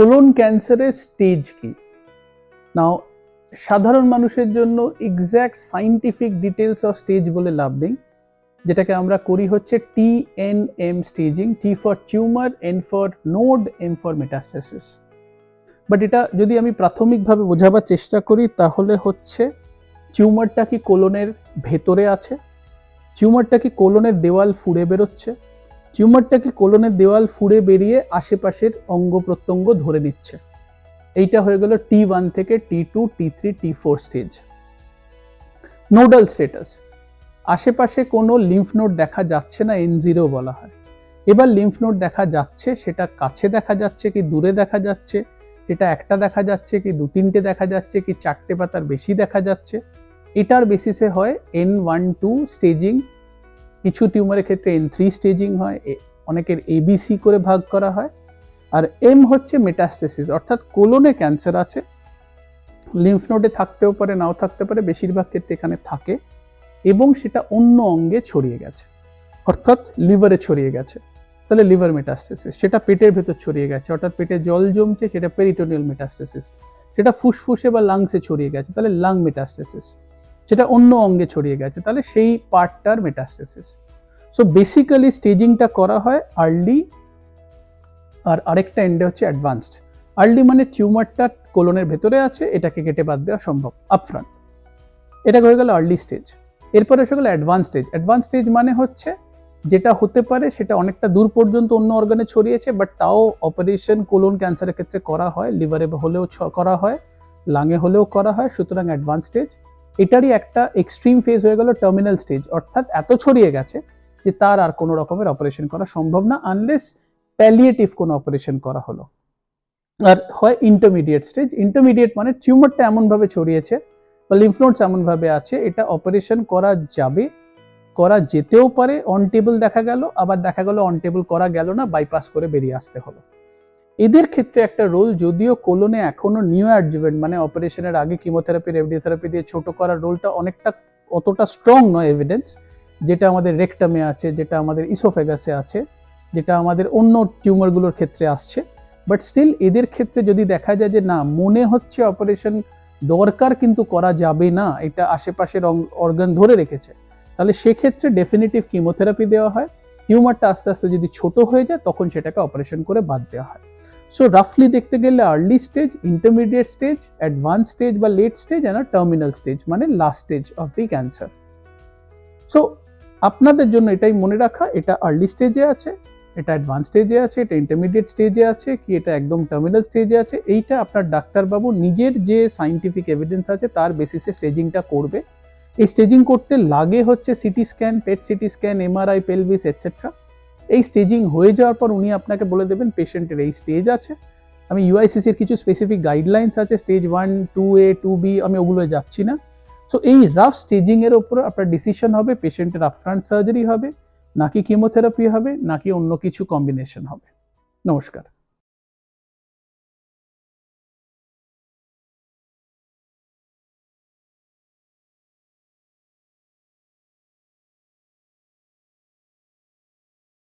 Colon ক্যান্সারের stage কি? নাও সাধারণ মানুষের জন্য exact scientific details of stage বলে লাভ নেই। যেটাকে আমরা করি হচ্ছে T N M staging T for tumour N for node M for metastasis but এটা যদি আমি প্রাথমিকভাবে বোঝাবার চেষ্টা করি, তাহলে হচ্ছে টিউমারটা কি কোলনের ভেতরে আছে? টিউমারটা কি কোলনের দেওয়াল ফুঁড়ে বেরোচ্ছে? টিউমারটা কি কোলনের দেওয়াল ফুঁড়ে বেরিয়ে আশেপাশের অঙ্গ প্রত্যঙ্গ ধরে নিচ্ছে। এইটা হয়ে গেল টি ওয়ান থেকে T two T three T four stage nodal status আশেপাশে কোনো লিম্ফ নোড দেখা যাচ্ছে না এন জিরো বলা হয়। এবার লিম্ফ নোড দেখা যাচ্ছে, সেটা কাছে দেখা যাচ্ছে কি দূরে দেখা যাচ্ছে, সেটা একটা দেখা যাচ্ছে কি দু তিনটে দেখা যাচ্ছে কি চারটে বা তার বেশি দেখা যাচ্ছে। এটার বেসিসে হয় এন ওয়ান টু স্টেজিং কিছু টিউমারের ক্ষেত্রে এন থ্রি স্টেজিং হয় অনেকের এবিসি করে ভাগ করা হয়, আর এম হচ্ছে মেটাস্টেসিস অর্থাৎ কোলনে ক্যান্সার আছে লিম্ফ নোডে থাকতেও পারে, নাও থাকতে পারে, বেশিরভাগ ক্ষেত্রে এখানে থাকে, এবং সেটা অন্য অঙ্গে ছড়িয়ে গেছে, অর্থাৎ লিভারে ছড়িয়ে গেছে, তাহলে লিভার মেটাস্টেসিস সেটা পেটের ভেতর ছড়িয়ে গেছে, অর্থাৎ পেটে জল জমছে, সেটা পেরিটোনিয়াল মেটাস্টেসিস সেটা ফুসফুসে বা লাংসে ছড়িয়ে গেছে, তাহলে লাং মেটাস্টেসিস সেটা অন্য অঙ্গে ছড়িয়ে গেছে। তাহলে সেই পার্টটার মেটাস্টেসিস সো বেসিক্যালি স্টেজিংটা করা হয় আর্লি আর আরেকটা এন্ডে হচ্ছে অ্যাডভান্সড আর্লি মানে টিউমারটা কোলনের ভেতরে আছে, এটাকে কেটে বাদ দেওয়া সম্ভব আপফ্রন্ট এটা হয়ে গেল আর্লি স্টেজ এরপরে এসে গেল অ্যাডভান্স স্টেজ অ্যাডভান্স স্টেজ মানে হচ্ছে যেটা হতে পারে সেটা অনেকটা দূর পর্যন্ত অন্য অর্গানে ছড়িয়েছে বাট তাও অপারেশন কোলন ক্যান্সারের ক্ষেত্রে করা হয় লিভারে হলেও করা হয় লাঙে হলেও করা হয়, সুতরাং অ্যাডভান্স স্টেজ এটারই একটা এক্সট্রিম ফেজ হয়ে গেল টার্মিনাল স্টেজ অর্থাৎ এত ছড়িয়ে গেছে যে তার আর কোনো রকমের অপারেশন করা সম্ভব না আনলেস প্যালিয়েটিভ কোনো অপারেশন করা হলো। আর হয় ইন্টারমিডিয়েট স্টেজ ইন্টারমিডিয়েট মানে টিউমারটা এমনভাবে ছড়িয়েছে বা লিম্ফ নোটস এমনভাবে আছে, এটা অপারেশন করা যাবে, করা যেতেও পারে অন টেবল দেখা গেল, আবার দেখা গেল অন টেবল করা গেল না বাইপাস করে বেরিয়ে আসতে হলো। এদের ক্ষেত্রে একটা রোল যদিও কোলনে এখনও নিউ অ্যাডজুভেন্ট মানে অপারেশনের আগে কিমোথেরাপি রেডিওথেরাপি দিয়ে ছোট করার রোলটা অনেকটা, অতটা স্ট্রং নয় এভিডেন্স যেটা আমাদের রেকটামে আছে, যেটা আমাদের ইসোফেগাসে আছে, যেটা আমাদের অন্য টিউমারগুলোর ক্ষেত্রে আসছে। বাট স্টিল এদের ক্ষেত্রে যদি দেখা যায় যে না, মনে হচ্ছে অপারেশন দরকার কিন্তু করা যাবে না, এটা আশেপাশের অর্গান ধরে রেখেছে, তাহলে সেক্ষেত্রে ডেফিনেটিভ কিমোথেরাপি দেওয়া হয়। টিউমারটা আস্তে আস্তে যদি ছোট হয়ে যায়, তখন সেটাকে অপারেশন করে বাদ দেওয়া হয়। সো রাফলি দেখতে গেলে early stage intermediate stage advance stage বা late stage and terminal stage মানে last stage of the cancer so আপনাদের জন্য এটাই মনে রাখা, এটা আর্লি স্টেজে আছে, এটা অ্যাডভান্স স্টেজে আছে, এটা ইন্টারমিডিয়েট স্টেজে আছে, কি এটা একদম টার্মিনাল স্টেজে আছে, এইটা আপনার ডাক্তারবাবু নিজের যে সাইন্টিফিক এভিডেন্স আছে তার বেসিসে স্টেজিংটা করবে। এই স্টেজিং করতে লাগে হচ্ছে CT scan PET CT scan MRI pelvis etcetera এই স্টেজিং হয়ে যাওয়ার পর উনি আপনাকে বলে দেবেন পেশেন্টের এই স্টেজ আছে। আমি ইউআইসিসির কিছু স্পেসিফিক গাইডলাইন্স আছে stage one two A two B আমি ওগুলো যাচ্ছি না। সো এই রাফ স্টেজিংয়ের ওপর আপনার ডিসিশন হবে পেশেন্টের আপফ্রন্ট সার্জারি হবে, নাকি কিমোথেরাপি হবে, নাকি অন্য কিছু কম্বিনেশন হবে। নমস্কার।